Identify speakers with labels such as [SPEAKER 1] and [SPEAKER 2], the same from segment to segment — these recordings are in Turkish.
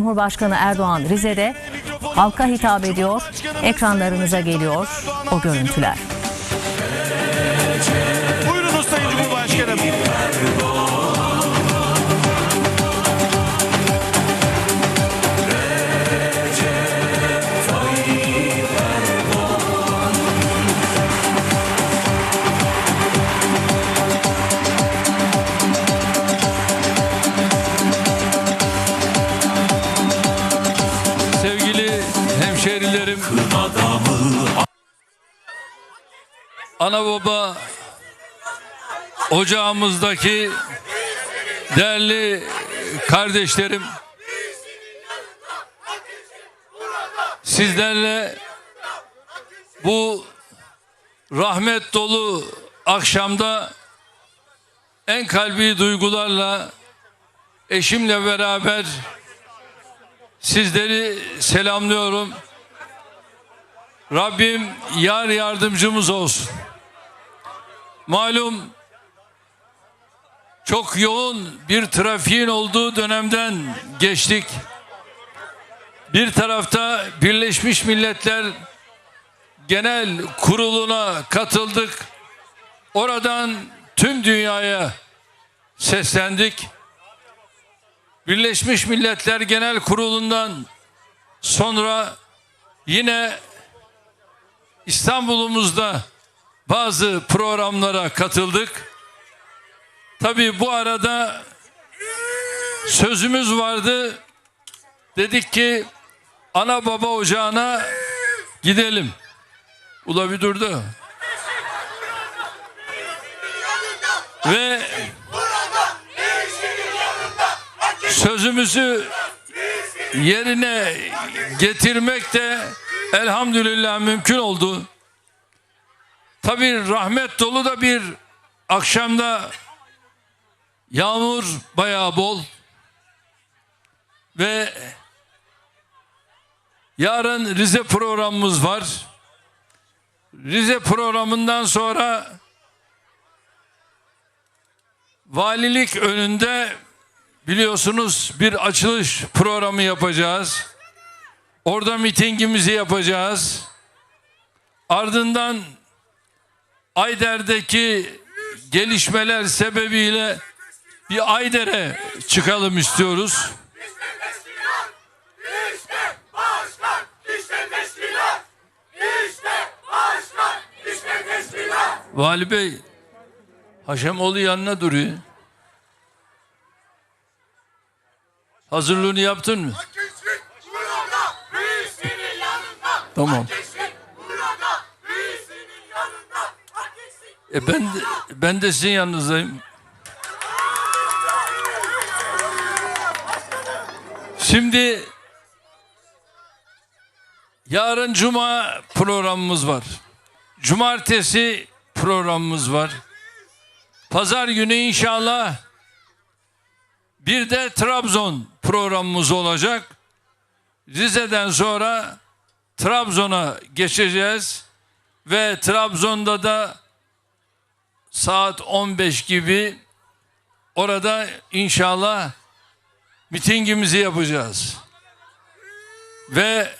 [SPEAKER 1] Cumhurbaşkanı Erdoğan Rize'de halka hitap ediyor. Ekranlarınıza geliyor o görüntüler.
[SPEAKER 2] Buyurunuz Sayın Cumhurbaşkanım.
[SPEAKER 3] Ana baba ocağımızdaki değerli kardeşlerim, sizlerle bu rahmet dolu akşamda en kalbi duygularla eşimle beraber Sizleri selamlıyorum. Rabbim yar yardımcımız olsun. Malum çok yoğun bir trafiğin olduğu dönemden geçtik. Bir tarafta Birleşmiş Milletler Genel Kurulu'na katıldık. Oradan tüm dünyaya seslendik. Birleşmiş Milletler Genel Kurulu'ndan sonra yine İstanbul'umuzda bazı programlara katıldık. Tabii bu arada sözümüz vardı. Dedik ki ana baba ocağına gidelim. Ula bir durdu. Ve sözümüzü yerine getirmek de elhamdülillah mümkün oldu. Tabi rahmet dolu da bir akşamda yağmur bayağı bol ve yarın Rize programımız var. Rize programından sonra valilik önünde biliyorsunuz bir açılış programı yapacağız. Orada mitingimizi yapacağız. Ardından Ayder'deki gelişmeler sebebiyle bir Ayder'e çıkalım istiyoruz. Vali Bey Haşemoğlu yanına duruyor. Hazırlığını yaptın mı? Tamam. E ben de, ben de sizin yanınızdayım. Şimdi yarın cuma programımız var. Cumartesi programımız var. Pazar günü inşallah bir de Trabzon programımız olacak. Rize'den sonra Trabzon'a geçeceğiz ve Trabzon'da da saat 15 gibi orada inşallah mitingimizi yapacağız. Ve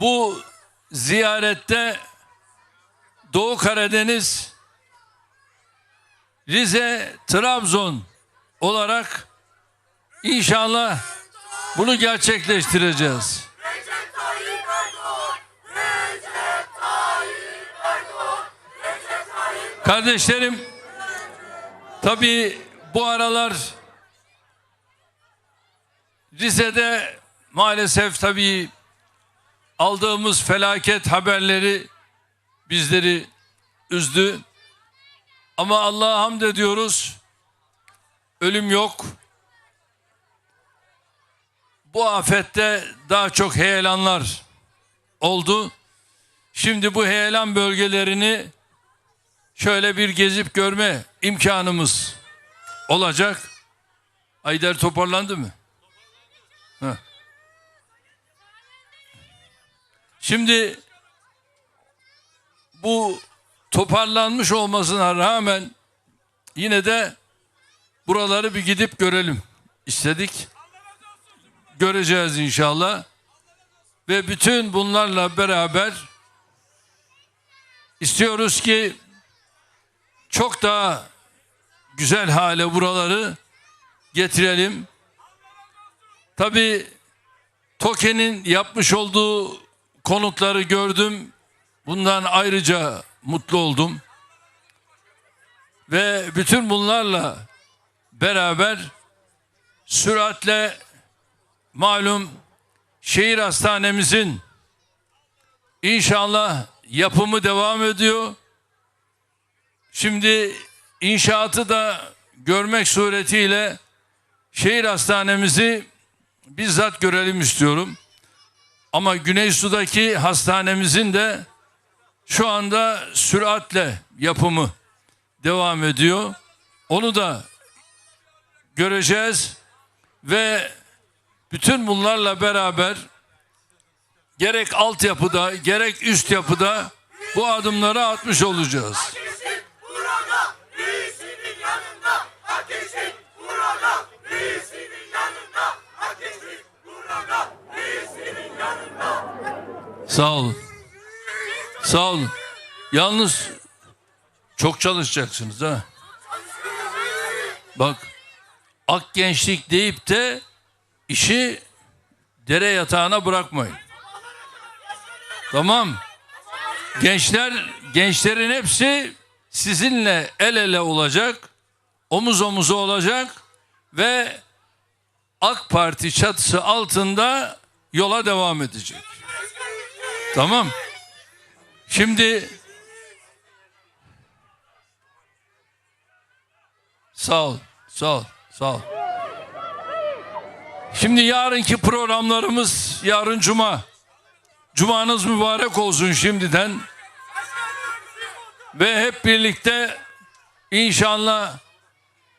[SPEAKER 3] bu ziyarette Doğu Karadeniz Rize, Trabzon olarak inşallah bunu gerçekleştireceğiz. Kardeşlerim tabii bu aralar Rize'de maalesef tabii aldığımız felaket haberleri bizleri üzdü. Ama Allah'a hamd ediyoruz. Ölüm yok. Bu afette daha çok heyelanlar oldu. Şimdi bu heyelan bölgelerini şöyle bir gezip görme imkanımız olacak. Ayder toparlandı mı? Şimdi bu toparlanmış olmasına rağmen yine de buraları bir gidip görelim istedik. Göreceğiz inşallah. Ve bütün bunlarla beraber istiyoruz ki çok daha güzel hale buraları getirelim. Tabii TOKE'nin yapmış olduğu konutları gördüm. Bundan ayrıca mutlu oldum. Ve bütün bunlarla beraber süratle malum şehir hastanemizin inşallah yapımı devam ediyor. Şimdi inşaatı da görmek suretiyle şehir hastanemizi bizzat görelim istiyorum. Ama Güneysu'daki hastanemizin de şu anda süratle yapımı devam ediyor. Onu da göreceğiz ve bütün bunlarla beraber gerek altyapıda gerek üst yapıda bu adımları atmış olacağız. Sağ olun. Sağ olun. Yalnız çok çalışacaksınız ha. Bak ak gençlik deyip de işi dere yatağına bırakmayın. Tamam. Gençler, gençlerin hepsi sizinle el ele olacak, omuz omuza olacak ve AK Parti çatısı altında yola devam edecek. Tamam. Şimdi sağ ol, sağ ol, sağ ol. Şimdi yarınki programlarımız yarın cuma. Cumanız mübarek olsun şimdiden. Ve hep birlikte inşallah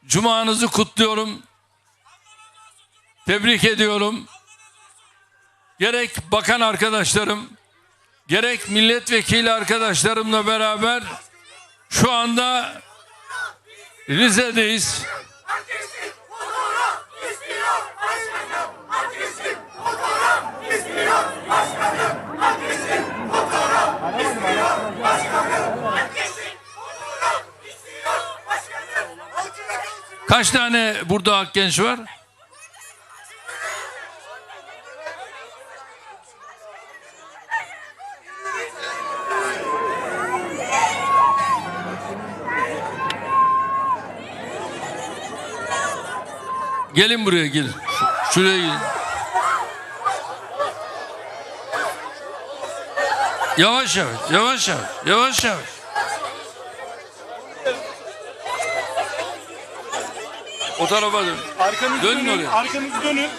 [SPEAKER 3] cumanızı kutluyorum. Tebrik ediyorum. Gerek bakan arkadaşlarım, gerek milletvekili arkadaşlarımla beraber şu anda Rize'deyiz.
[SPEAKER 4] Ateşin fotoğraf istiyor başkanım. Ateşin fotoğraf istiyor başkanım. Ateşin fotoğraf istiyor başkanım. Ateşin fotoğraf istiyor başkanım.
[SPEAKER 3] Kaç tane burada Akgenç var? Gelin buraya gelin. Şu- Şuraya gelin. Yavaş yavaş, yavaş yavaş, yavaş yavaş. O tarafa dön.
[SPEAKER 2] Arkanızı
[SPEAKER 3] Dönün
[SPEAKER 2] dönün.
[SPEAKER 3] oraya.
[SPEAKER 2] Arkanızı dönün.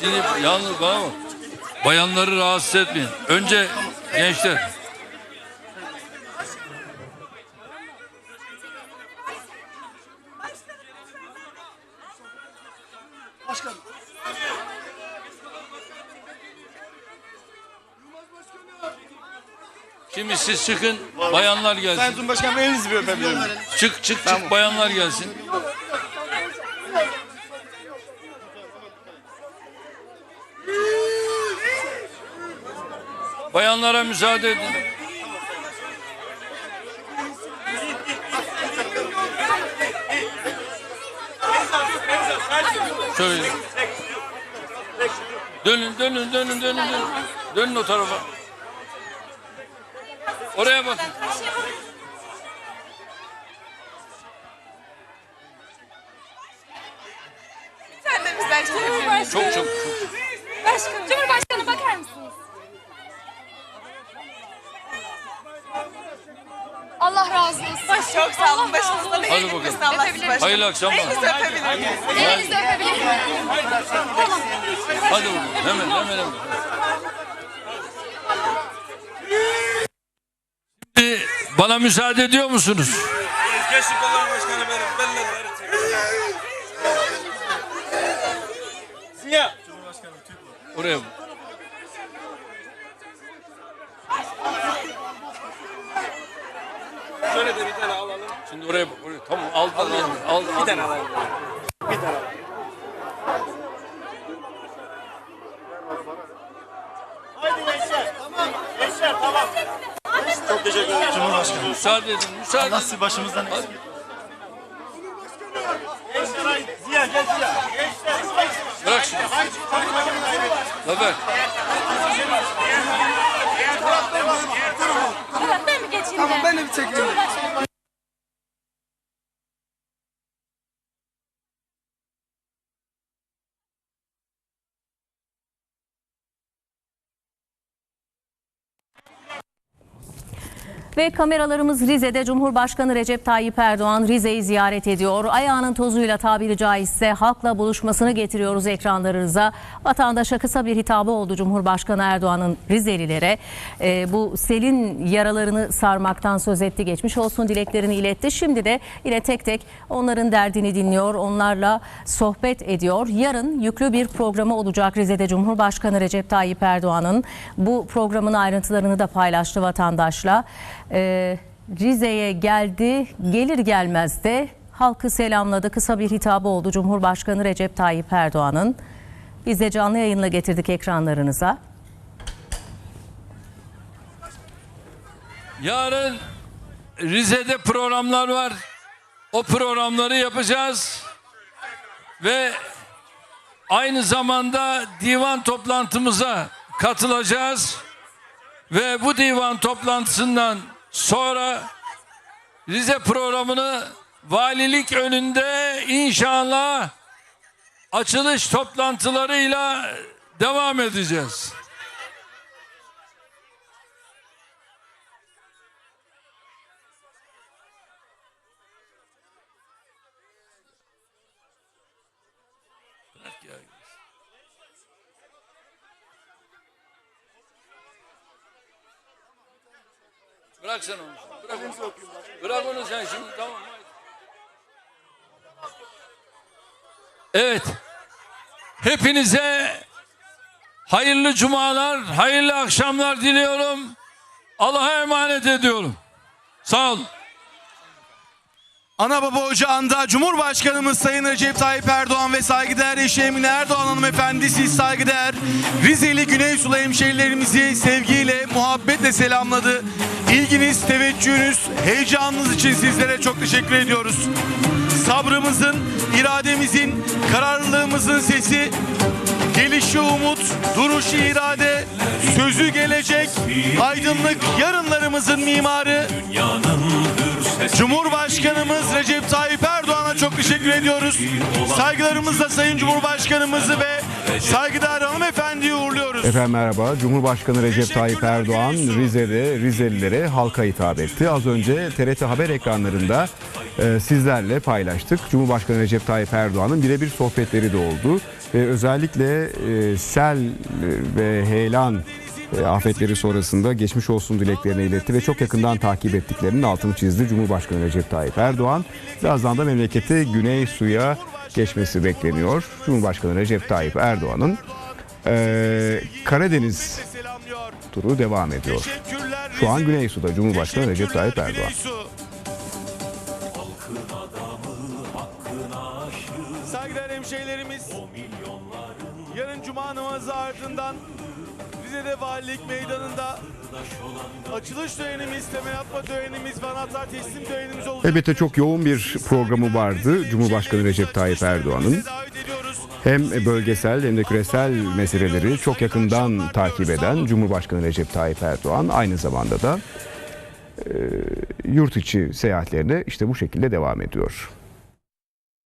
[SPEAKER 3] Şimdi yalnız bana bak. Bayanları rahatsız etmeyin. Önce gençler. Şimdi siz çıkın, bayanlar
[SPEAKER 2] Sayın
[SPEAKER 3] gelsin.
[SPEAKER 2] Cumhurbaşkanım elinizi bir öpebilir miyim?
[SPEAKER 3] Çık çık çık, bayanlar gelsin. Bayanlara müsaade edin. Şöyle. Dönün, dönün, dönün, dönün, dönün. Dönün o tarafa. Oraya bakın.
[SPEAKER 5] Sen de bizden çekebilir
[SPEAKER 3] Çok çok çok.
[SPEAKER 5] Başkanım. Cumhurbaşkanı bakar mısınız? Allah razı olsun. Baş çok sağ olun. Başınızda
[SPEAKER 3] Hadi bakalım.
[SPEAKER 5] Allah sizi başkanım.
[SPEAKER 3] Hayırlı akşamlar.
[SPEAKER 5] Elinizi öpebilir miyim? Elinizi öpebilir miyim?
[SPEAKER 3] Hadi bakalım. Hemen hemen hemen. Bana müsaade ediyor musunuz?
[SPEAKER 2] Ziya.
[SPEAKER 3] Oraya bak.
[SPEAKER 2] Şöyle de bir tane alalım.
[SPEAKER 3] Şimdi oraya, oraya tamam al al al. al,
[SPEAKER 2] Bir tane alalım. Çok
[SPEAKER 6] Cumhurbaşkanı.
[SPEAKER 3] Müsaade edin. Müsaade
[SPEAKER 6] Allah
[SPEAKER 3] edin.
[SPEAKER 6] sizi başımızdan eksik.
[SPEAKER 2] Ziya gel Ziya.
[SPEAKER 3] Bırak şimdi. Zafer.
[SPEAKER 5] Ben mi geçeyim Tamam ben de bir çekeyim.
[SPEAKER 1] Ve kameralarımız Rize'de Cumhurbaşkanı Recep Tayyip Erdoğan Rize'yi ziyaret ediyor. Ayağının tozuyla tabiri caizse halkla buluşmasını getiriyoruz ekranlarınıza. Vatandaşa kısa bir hitabı oldu Cumhurbaşkanı Erdoğan'ın Rizelilere. Ee, bu selin yaralarını sarmaktan söz etti. Geçmiş olsun dileklerini iletti. Şimdi de yine tek tek onların derdini dinliyor. Onlarla sohbet ediyor. Yarın yüklü bir programı olacak Rize'de Cumhurbaşkanı Recep Tayyip Erdoğan'ın. Bu programın ayrıntılarını da paylaştı vatandaşla. Ee, Rize'ye geldi, gelir gelmez de halkı selamladı. Kısa bir hitabı oldu Cumhurbaşkanı Recep Tayyip Erdoğan'ın. Biz de canlı yayınla getirdik ekranlarınıza.
[SPEAKER 3] Yarın Rize'de programlar var. O programları yapacağız. Ve aynı zamanda divan toplantımıza katılacağız. Ve bu divan toplantısından sonra Rize programını valilik önünde inşallah açılış toplantılarıyla devam edeceğiz. Bırak sen onu. Bırak onu. Bırak onu sen şimdi tamam. Evet. Hepinize hayırlı cumalar, hayırlı akşamlar diliyorum. Allah'a emanet ediyorum. Sağ olun.
[SPEAKER 7] Ana baba ocağında Cumhurbaşkanımız Sayın Recep Tayyip Erdoğan ve saygıdeğer eşi Emine Erdoğan hanımefendi siz saygıdeğer Rizeli Güney Sulu hemşehrilerimizi sevgiyle, muhabbetle selamladı. İlginiz, teveccühünüz, heyecanınız için sizlere çok teşekkür ediyoruz. Sabrımızın, irademizin, kararlılığımızın sesi, gelişi umut, duruşu irade, sözü gelecek, aydınlık yarınlarımızın mimarı, Cumhurbaşkanımız Recep Tayyip çok teşekkür ediyoruz. Saygılarımızla Sayın Cumhurbaşkanımızı ve saygıdeğer hanımefendiyi uğurluyoruz.
[SPEAKER 8] Efendim merhaba. Cumhurbaşkanı Recep Tayyip Erdoğan Rize'de Rizelilere halka hitap etti. Az önce TRT haber ekranlarında e, sizlerle paylaştık. Cumhurbaşkanı Recep Tayyip Erdoğan'ın birebir sohbetleri de oldu. Ve özellikle e, sel ve heyelan e, afetleri sonrasında geçmiş olsun dileklerini iletti ve çok yakından takip ettiklerinin altını çizdi Cumhurbaşkanı Recep Tayyip Erdoğan. Birazdan da memleketi güney suya geçmesi bekleniyor. Cumhurbaşkanı Recep Tayyip Erdoğan'ın e, Karadeniz turu devam ediyor. Şu an Güney Su'da Cumhurbaşkanı Recep Tayyip Erdoğan.
[SPEAKER 7] Saygıdeğer hemşehrilerimiz yarın cuma namazı ardından Rize'de Valilik Meydanı'nda açılış törenimiz, temel atma törenimiz anahtar teslim törenimiz olacak.
[SPEAKER 8] Elbette çok yoğun bir programı vardı Cumhurbaşkanı Recep Tayyip Erdoğan'ın. Hem bölgesel hem de küresel meseleleri çok yakından takip eden Cumhurbaşkanı Recep Tayyip Erdoğan aynı zamanda da e, yurt içi seyahatlerine işte bu şekilde devam ediyor.